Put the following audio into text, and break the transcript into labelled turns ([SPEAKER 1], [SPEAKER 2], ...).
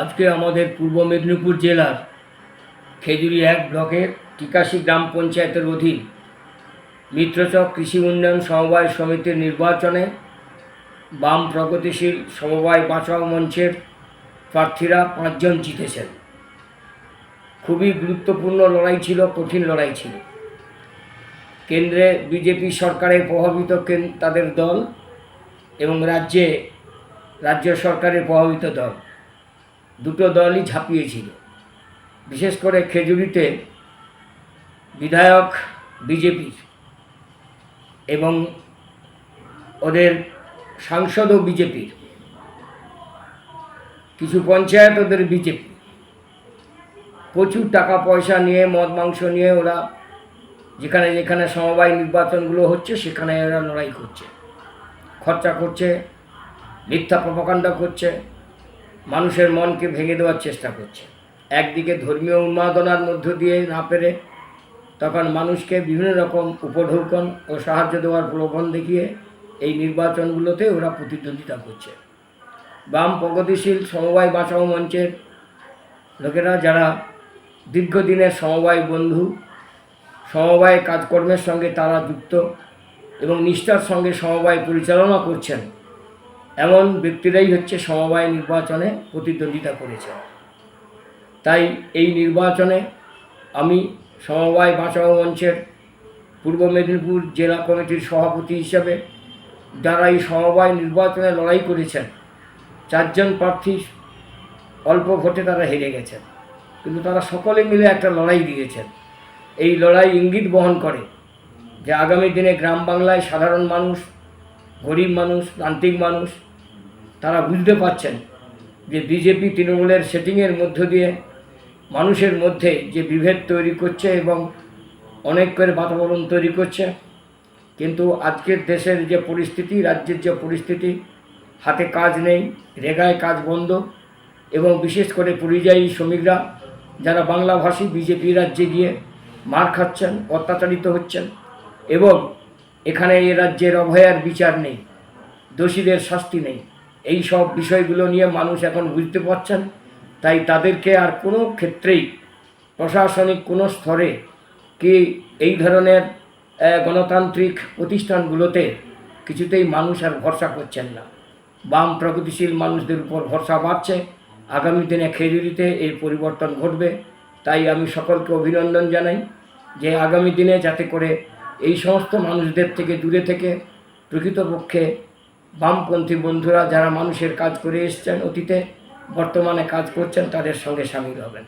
[SPEAKER 1] আজকে আমাদের পূর্ব মেদিনীপুর জেলার খেজুরি এক ব্লকের টিকাশি গ্রাম পঞ্চায়েতের অধীন মিত্রচক কৃষি উন্নয়ন সমবায় সমিতির নির্বাচনে বাম প্রগতিশীল সমবায় বাঁচাও মঞ্চের প্রার্থীরা পাঁচজন জিতেছেন। খুবই গুরুত্বপূর্ণ লড়াই ছিল, কঠিন লড়াই ছিল। কেন্দ্রে বিজেপি সরকারের প্রভাবিত তাদের দল এবং রাজ্যে, রাজ্য সরকারের প্রভাবিত দল? দুটো দলই ঝাঁপিয়েছিল। বিশেষ করে খেজুরিতে বিধায়ক বিজেপির এবং ওদের সাংসদও বিজেপির। কিছু পঞ্চায়েত ওদের বিজেপি। প্রচুর টাকা পয়সা নিয়ে মদ মাংস নিয়ে ওরা যেখানে যেখানে সমবায় নির্বাচনগুলো হচ্ছে, সেখানে ওরা লড়াই করছে। খরচা করছে, মিথ্যা প্রপাকাণ্ডা করছে। মানুষের মনকে ভেঙে দেওয়ার চেষ্টা করছে। একদিকে ধর্মীয় উন্মাদনার মধ্য দিয়ে না পেরে তখন মানুষকে বিভিন্ন রকম উপঢৌকন ও সাহায্য দেওয়ার প্রলোভন দেখিয়ে এই নির্বাচনগুলোতে ওরা প্রতিদ্বন্দ্বিতা করছে। বাম প্রগতিশীল সমবায় বাঁচাও মঞ্চের লোকেরা যারা দীর্ঘদিনের সমবায় বন্ধু, সমবায় কাজকর্মের সঙ্গে তারা যুক্ত এবং নিষ্ঠার সঙ্গে সমবায় পরিচালনা করছেন এমন ব্যক্তিরাই হচ্ছে সমবায় নির্বাচনে প্রতিদ্বন্দ্বিতা করেছে। তাই এই নির্বাচনে আমি সমবায় বাঁচাও মঞ্চের পূর্ব মেদিনীপুর জেলা কমিটির সভাপতি হিসাবে যারা এই সমবায় নির্বাচনে লড়াই করেছেন, চারজন প্রার্থী অল্প ভোটে তারা হেরে গেছেন। কিন্তু তারা সকলে মিলে একটা লড়াই দিয়েছেন। এই লড়াই ইঙ্গিত বহন করে যে আগামী দিনে গ্রাম বাংলায় সাধারণ মানুষ, গরিব মানুষ, প্রান্তিক মানুষ তারা বুঝতে পারছেন যে বিজেপি তৃণমূলের সেটিংয়ের মধ্য দিয়ে মানুষের মধ্যে যে বিভেদ তৈরি করছে এবং অনেক করে বাতাবরণ তৈরি করছে। কিন্তু আজকের দেশের যে পরিস্থিতি, রাজ্যের যে পরিস্থিতি, হাতে কাজ নেই, রেগায় কাজ বন্ধ এবং বিশেষ করে পরিযায়ী শ্রমিকরা যারা বাংলাভাষী বিজেপি রাজ্যে গিয়ে মার খাচ্ছেন, অত্যাচারিত হচ্ছেন এবং এখানে এ রাজ্যের অভয়ার বিচার নেই, দোষীদের শাস্তি নেই। এই সব বিষয়গুলো নিয়ে মানুষ এখন বুঝতে পারছেন। তাই তাদেরকে আর কোনো ক্ষেত্রেই প্রশাসনিক কোনো স্তরে কি এই ধরনের গণতান্ত্রিক প্রতিষ্ঠানগুলোতে কিছুতেই মানুষ আর ভরসা করছেন না। বাম প্রগতিশীল মানুষদের উপর ভরসা বাড়ছে। আগামী দিনে খেজুরিতে এই পরিবর্তন ঘটবে। তাই আমি সকলকে অভিনন্দন জানাই যে আগামী দিনে যাতে করে এই সমস্ত মানুষদের থেকে দূরে থেকে প্রকৃতপক্ষে বামপন্থী বন্ধুরা যারা মানুষের কাজ করে এসছেন, অতীতে, বর্তমানে কাজ করছেন, তাদের সঙ্গে সামিল হবেন।